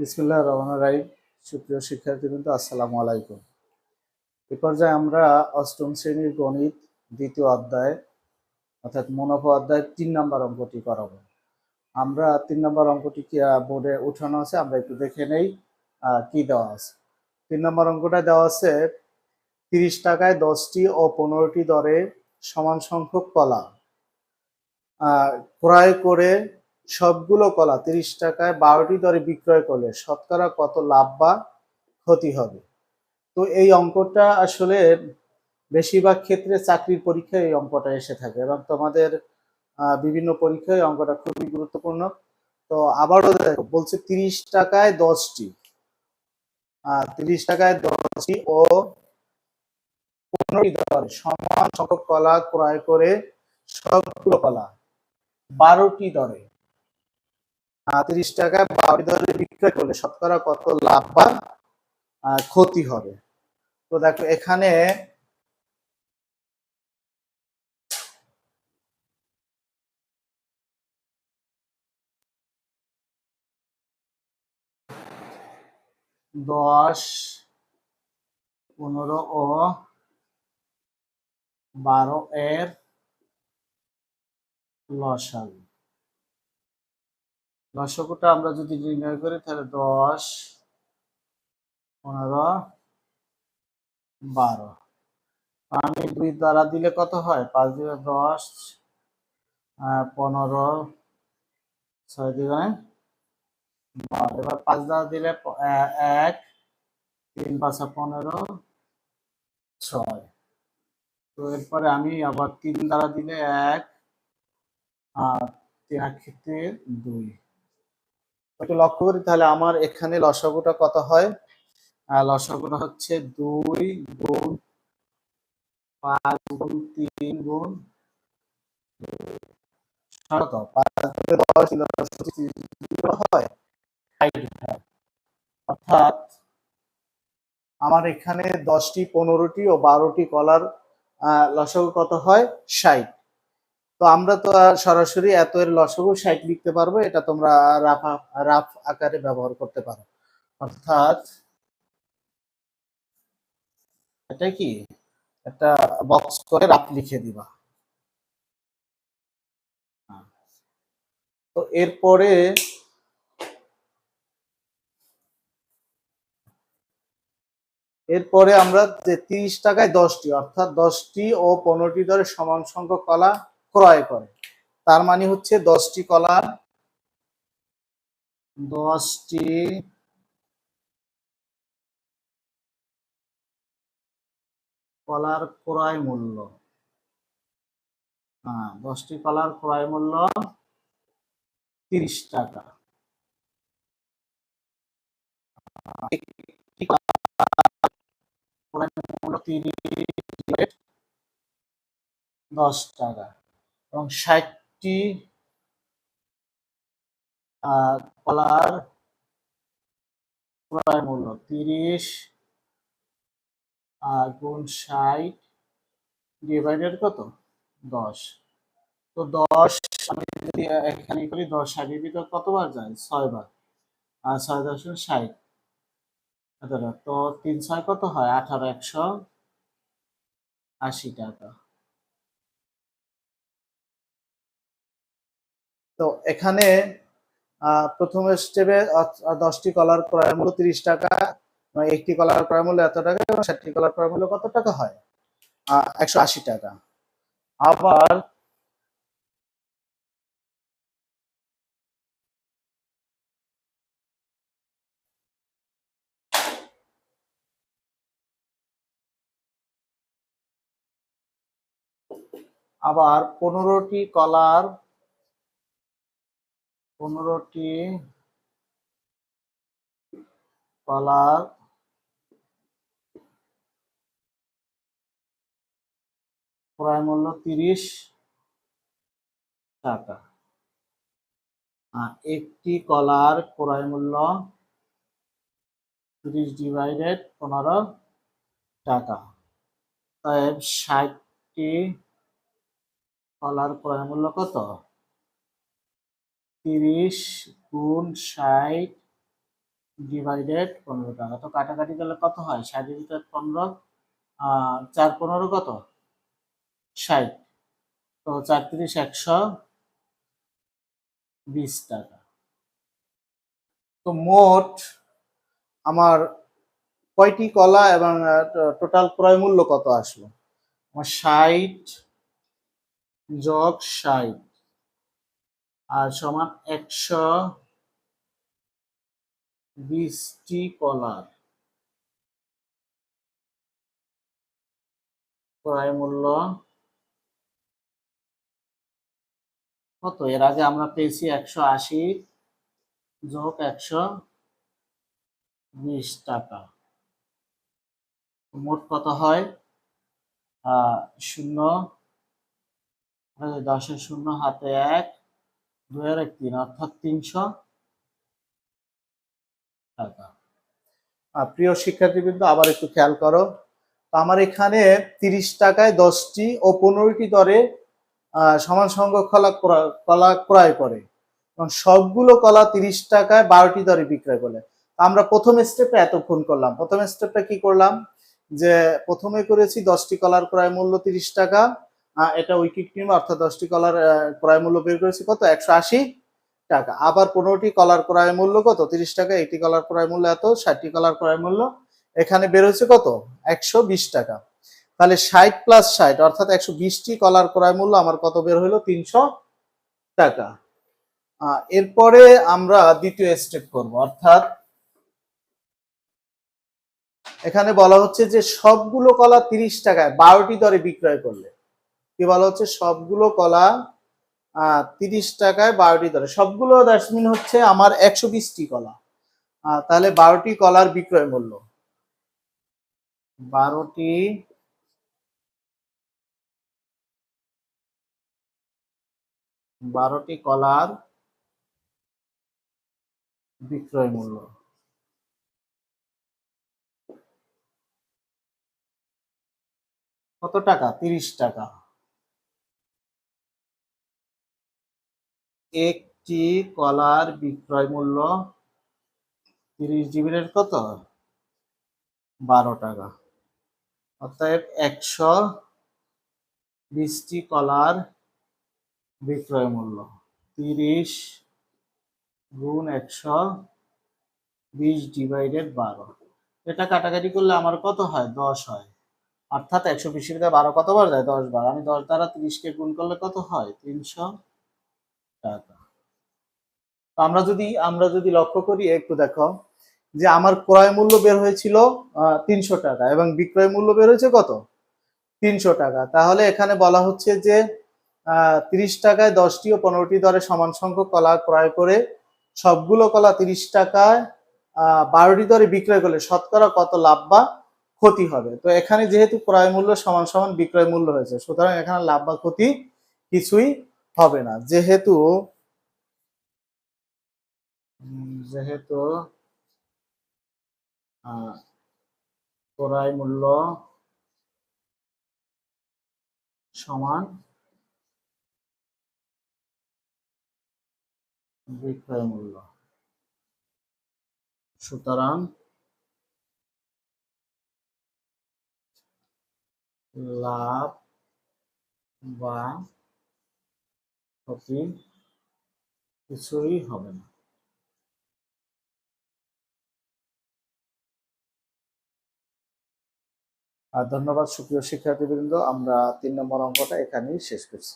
বিসমুল্লাহ রহমান রাহিম। সুপ্রিয় শিক্ষার্থীবৃন্দ, আসসালামু আলাইকুম। এ পর্যায়ে আমরা অষ্টম শ্রেণির গণিত দ্বিতীয় অধ্যায়, অর্থাৎ মুনাফা অধ্যায় তিন নম্বর অঙ্কটি করাবো। আমরা তিন নম্বর অঙ্কটি কি বোর্ডে উঠানো আছে, আমরা একটু দেখে নেই কি দেওয়া আছে। তিন নম্বর অঙ্কটা দেওয়া আছে, তিরিশ টাকায় দশটি ও পনেরোটি দরে সমান সংখ্যক কলা ক্রয় করে সবগুলো কলা তিরিশ টাকায় বারোটি দরে বিক্রয় করলে শতকরা কত লাভ বা ক্ষতি হবে? তো এই অঙ্কটা আসলে বেশিরভাগ ক্ষেত্রে চাকরির পরীক্ষায় এই অঙ্কটা এসে থাকে এবং তোমাদের বিভিন্ন পরীক্ষায় অঙ্কটা খুবই গুরুত্বপূর্ণ। তো আবারও দেখো, বলছে তিরিশ টাকায় দশটি। তিরিশ টাকায় দশটি ও পনেরোটি দরে সমান সংখ্যক কলা ক্রয় করে সবগুলো কলা বারোটি দরে তিরিশ টাকায় বারোটি দরে বিক্রয় করলে শতকরা কত লাভ বা ক্ষতি হবে? তো দেখো, এখানে দশ, পনেরো ও বারো এর লসাগু। লসাগুটা আমরা যদি নির্ণয় করি, তাহলে দশ, পনেরো, বারো। আমি দুই দ্বারা দিলে কত হয়? পাঁচ দিলে দশ পনেরো, ছয় দিলে বারো। এবার পাঁচ দ্বারা দিলে এক, তিন পাঁচা পনেরো, ছয়। তো এরপরে আমি আবার তিন দ্বারা দিলে এক আর তিন, দুই। একটু লক্ষ্য করি, তাহলে আমার এখানে লসাগুটা কত হয়? লসাগুটা হচ্ছে দুই গুণ পাঁচ গুণ তিন গুণ হয়। অর্থাৎ আমার এখানে দশটি, পনেরোটি ও বারোটি কলার লসাগু কত হয়? ষাট। তো আমরা তো সরাসরি এত এর লসাগু ষাট লিখতে পারব, এটা তোমরা রাফ রাফ আকারে ব্যবহার করতে পারো অর্থাৎ এটা কি একটা বক্স করে রাফ লিখে দিবা। তো এরপরে এরপরে আমরা যে তিরিশ টাকায় দশটি, অর্থাৎ দশটি ও পনেরোটি দরে সমান সংখ্যক কলা ক্রয় করে। তার মানে হচ্ছে দশটি কলার দশটি কলার ক্রয় মূল্য। হ্যাঁ দশটি কলার ক্রয় মূল্য তিরিশ টাকা। দশ টাকা। এবং ষাটটি কলার ক্রয় মূল্য তিরিশ গুণ ষাট ডিভাইডেড কত? দশ। তো দশ, আমি যদি এখানে করি, দশ ষাটের ভিতর কতবার যায়? ছয় বার আর ছয় দশ ষাট। তো তিন ছয় কত হয়? আঠারো, একশো আশি টাকা। তো এখানে প্রথম স্টেপে দশটি কলার ক্রয় মূল্য তিরিশ টাকা মানে একটি কলার ক্রয় মূল্য এত টাকা এবং ষাটটি কলার ক্রয় মূল্য কত টাকা হয়? একশো আশি টাকা। আবার আবার পনেরোটি কলার পনেরোটি কলার ক্রয় মূল্য তিরিশ টাকা। একটি কলার ক্রয় মূল্য তিরিশ ডিভাইডেড পনেরো টাকা। ষাটটি কলার ক্রয় মূল্য কত? তিরিশ গুণ ষাট ডিভাইডেড পনেরো টাকা। তো কাটাকাটি করলে কত হয়? ষাটের ভিতরে পনেরো চার পনেরো কত? ষাট। তো চার তিরিশ একশো বিশ টাকা। তো মোট আমার কয়টি কলা এবং টোটাল ক্রয় মূল্য কত আসলো? আমার ষাট যোগ ষাট। আর সমান একশো বিশটি কলার। ক্রয় মূল্য কত? এর আগে আমরা পেয়েছি একশো আশি যোগ একশো বিশ টাকা। মোট কত হয়? শূন্য। দশের শূন্য, হাতে এক। দুই আর এক, তিন, অর্থাৎ প্রিয় শিক্ষার্থীবৃন্দ, আবার একটু খেয়াল করো। আমার এখানে তিরিশ টাকায় দশটি ও পনেরোটি দরে সমান সংখ্যক কলা কলা ক্রয় করে। এবং সবগুলো কলা তিরিশ টাকায় বারোটি দরে বিক্রয় করলে আমরা প্রথম স্টেপে এতক্ষণ করলাম। প্রথম স্টেপটা কি করলাম? যে প্রথমে করেছি দশটি কলার ক্রয় মূল্য তিরিশ টাকা এটা উইকিট ক্রিম অর্থাৎ দশটি কলার ক্রয় মূল্য বের করেছি। কত? একশো আশি টাকা। আবার পনেরোটি কলার ক্রয় মূল্য কত? তিরিশ টাকা। একটি কলার ক্রয় মূল্য এত, ষাটটি কলার ক্রয় মূল্য। এখানে বের হয়েছে কত? একশো বিশ টাকা। তাহলে ষাট প্লাস ষাট, অর্থাৎ একশো বিশটি কলার ক্রয় মূল্য আমার কত বের হইল তিনশো টাকা। এরপরে আমরা দ্বিতীয় স্টেপ করব। অর্থাৎ এখানে বলা হচ্ছে যে সবগুলো কলা তিরিশ টাকায়, বারোটি দরে বিক্রয় করলে। কি বলা হচ্ছে? সবগুলো কলা তিরিশ টাকায় বারোটি দরে সবগুলো ডাস্টবিন হচ্ছে আমার একশো বিশটি কলা। তাহলে বারোটি কলার বিক্রয় মূল্য। বারোটি বারোটি কলার বিক্রয় মূল্য। কত টাকা? তিরিশ টাকা। একটি কলার বিক্রয় মূল্য তিরিশ জিবির কত? বারো টাকা। অতএব একশো বিশটি কলার বিক্রয় মূল্য। তিরিশ গুণ একশো বিশ ডিভাইডেড বারো। এটা কাটাকাটি করলে আমার কত হয়? দশ হয়। অর্থাৎ একশো ভিতরে বারো কতবার যায়? দশ বার। আমি দশ দ্বারা তিরিশকে গুণ করলে কত হয়? তিনশো টাকা আমরা যদি আমরা যদি লক্ষ্য করি, একটু দেখো, যে আমার ক্রয় মূল্য বের হয়েছিল তিনশো টাকা এবং বিক্রয় মূল্য বের হয়েছে কত? তিনশো টাকা। তাহলে এখানে বলা হচ্ছে যে তিরিশ টাকায় দশটি ও পনেরোটি দরে সমান সংখ্যক কলা ক্রয় করে সবগুলো কলা তিরিশ টাকায় বারোটি দরে বিক্রয় করলে শতকরা কত লাভ বা ক্ষতি হবে? তো এখানে যেহেতু ক্রয় মূল্য সমান সমান বিক্রয় মূল্য হয়েছে, সুতরাং এখানে লাভ বা ক্ষতি কিছুই হবে না। যেহেতু যেহেতু ক্রয় মূল্য সমান বিক্রয় মূল্য। সুতরাং লাভ বা ক্ষতি কিছুই হবে না। আর ধন্যবাদ সুপ্রিয় শিক্ষার্থীবৃন্দ, আমরা তিন নম্বর অঙ্কটা এখানেই শেষ করছি।